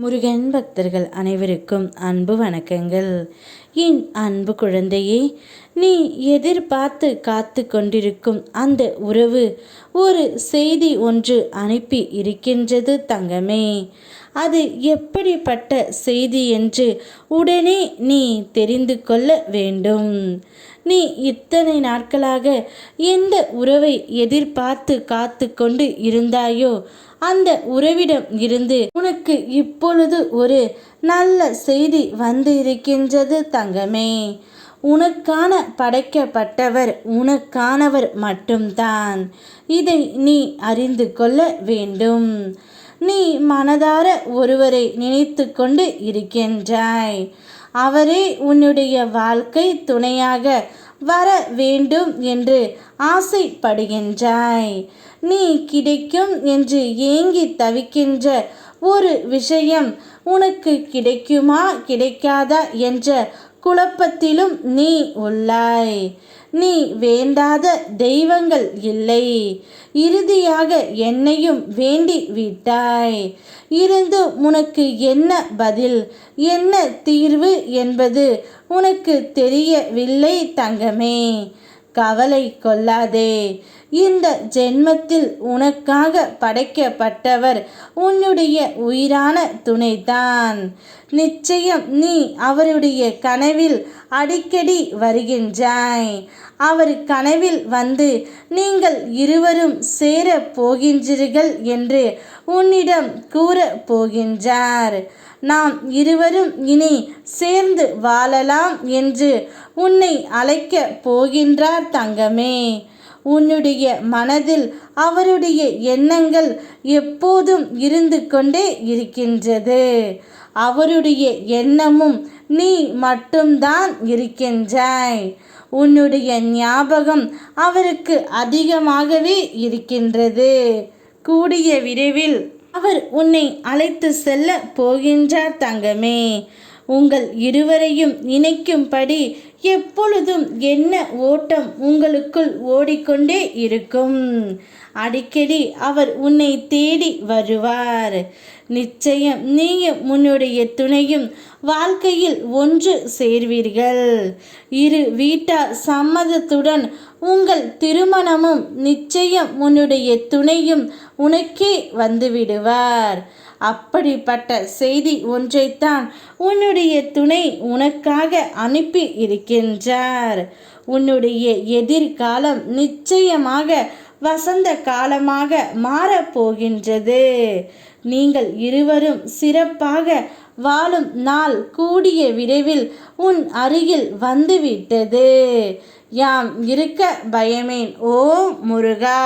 முருகன் பக்தர்கள் அனைவருக்கும் அன்பு வணக்கங்கள். என் அன்பு குழந்தையே நீ எதிர்பார்த்து காத்து கொண்டிருக்கும் அந்த உறவு ஒரு செய்தி ஒன்று அனுப்பி இருக்கின்றது தங்கமே. அது எப்படிப்பட்ட செய்தி என்று உடனே நீ தெரிந்து கொள்ள வேண்டும். நீ இத்தனை நாட்களாக எந்த உறவை எதிர்பார்த்து காத்து கொண்டு இருந்தாயோ அந்த உறவிடம் இருந்து உனக்கு இப்பொழுது ஒரு நல்ல செய்தி வந்து இருக்கின்றது தங்கமே. உனக்கான படைக்கப்பட்டவர் உனக்கானவர் மட்டும்தான். இதை நீ அறிந்து கொள்ள வேண்டும். நீ மனதார ஒருவரை நினைத்து கொண்டு இருக்கின்றாய். அவரே உன்னுடைய வாழ்க்கை துணையாக வர வேண்டும் என்று ஆசைப்படுகின்றாய். நீ கிடைக்கும் என்று ஏங்கி தவிக்கின்ற ஒரு விஷயம் உனக்கு கிடைக்குமா கிடைக்காதா என்ற குழப்பத்திலும் நீ உள்ளாய். நீ வேண்டாத தெய்வங்கள் இல்லை. இறுதியாக என்னையும் வேண்டி விட்டாய். இருந்து உனக்கு என்ன பதில்? என்ன தீர்வு என்பது உனக்கு தெரியவில்லை தங்கமே. கவலை கொள்ளாதே. இந்த ஜென்மத்தில் உனக்காக படைக்கப்பட்டவர் உன்னுடைய உயிரான துணைதான். நிச்சயம் நீ அவருடைய கனவில் அடிக்கடி வருகின்றாய். அவர் கனவில் வந்து நீங்கள் இருவரும் சேர போகின்றீர்கள் என்று உன்னிடம் கூற போகின்றார். நாம் இருவரும் இனி சேர்ந்து வாழலாம் என்று உன்னை அழைக்க போகின்றார் தங்கமே. உன்னுடைய மனதில் அவருடைய எண்ணங்கள் எப்போதும் இருந்து கொண்டே இருக்கின்றது. அவருடைய எண்ணமும் நீ மட்டும்தான் இருக்கின்றாய். உன்னுடைய ஞாபகம் அவருக்கு அதிகமாகவே இருக்கின்றது. கூடிய விரைவில் அவர் உன்னை அழைத்து செல்ல போகின்றார் தங்கமே. உங்கள் இருவரையும் இணைக்கும்படி எப்பொழுதும் என்ன ஓட்டம் உங்களுக்குள் ஓடிக்கொண்டே இருக்கும். அடிக்கடி அவர் உன்னை தேடி வருவார். நிச்சயம் நீயும் உன்னுடைய துணையும் வாழ்க்கையில் ஒன்று சேர்வீர்கள். இரு வீட்டார் சம்மதத்துடன் உங்கள் திருமணமும் நிச்சயம் உன்னுடைய துணையும் உனக்கே வந்துவிடுவார். அப்படிப்பட்ட செய்தி ஒன்றைத்தான் உன்னுடைய துணை உனக்காக அனுப்பி இருக்கின்றார். உன்னுடைய எதிர்காலம் நிச்சயமாக வசந்த காலமாக மாறப்போகின்றது. நீங்கள் இருவரும் சிறப்பாக வாழும் நாள் கூடிய விரைவில் உன் அருகில் வந்துவிட்டது. யாம் இருக்க பயமேன் ஓ முருகா!